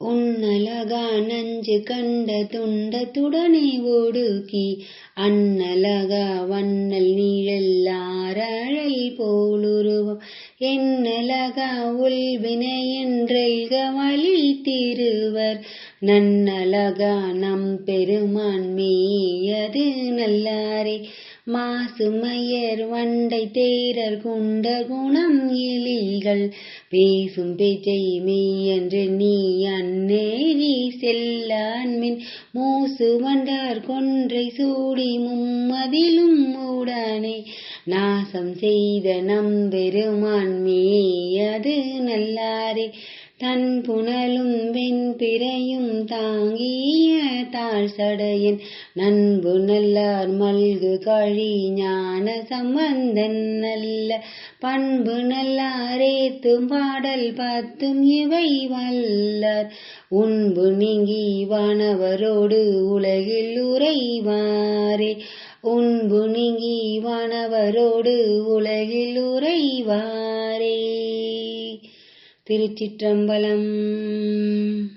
உன்னலகா நஞ்சு கண்ட துண்டத்துடனே ஒடுக்கி அன்னலகா வண்ணல் நீழல்லாரழல் போலுருவம். என்னலகா உள்வினை என்றெல்க வழி திருவர். நன்னலகா நம் பெருமான் மேயது நல்லாரே. மாசுமையர் வண்டை தேரர் குண்ட குணம் எலிகள் பேசும் பேச்சை மெய்யன்று நீ அந்நேரி செல்லான்மின். மூசு வண்டார் கொன்றை சூடி மும்மதிலும் மூடானே. நாசம் செய்த நம்பெருமான் மேயது நல்லாரே. தன் புனலும் வெண்பிறையும் தாங்கிய நாள் சடையன் நண்பு நல்லார் மல்கு கழி ஞான சம்பந்தன் நல்ல பண்பு நல்லாரேத்தும் பாடல் பத்தும் இவை வல்லார். உண்பு நீங்கி வானவரோடு உலகில் உறைவாரே. உண்பு நீங்கி வானவரோடு உலகில் உறைவாரே. திருச்சிற்றம்பலம்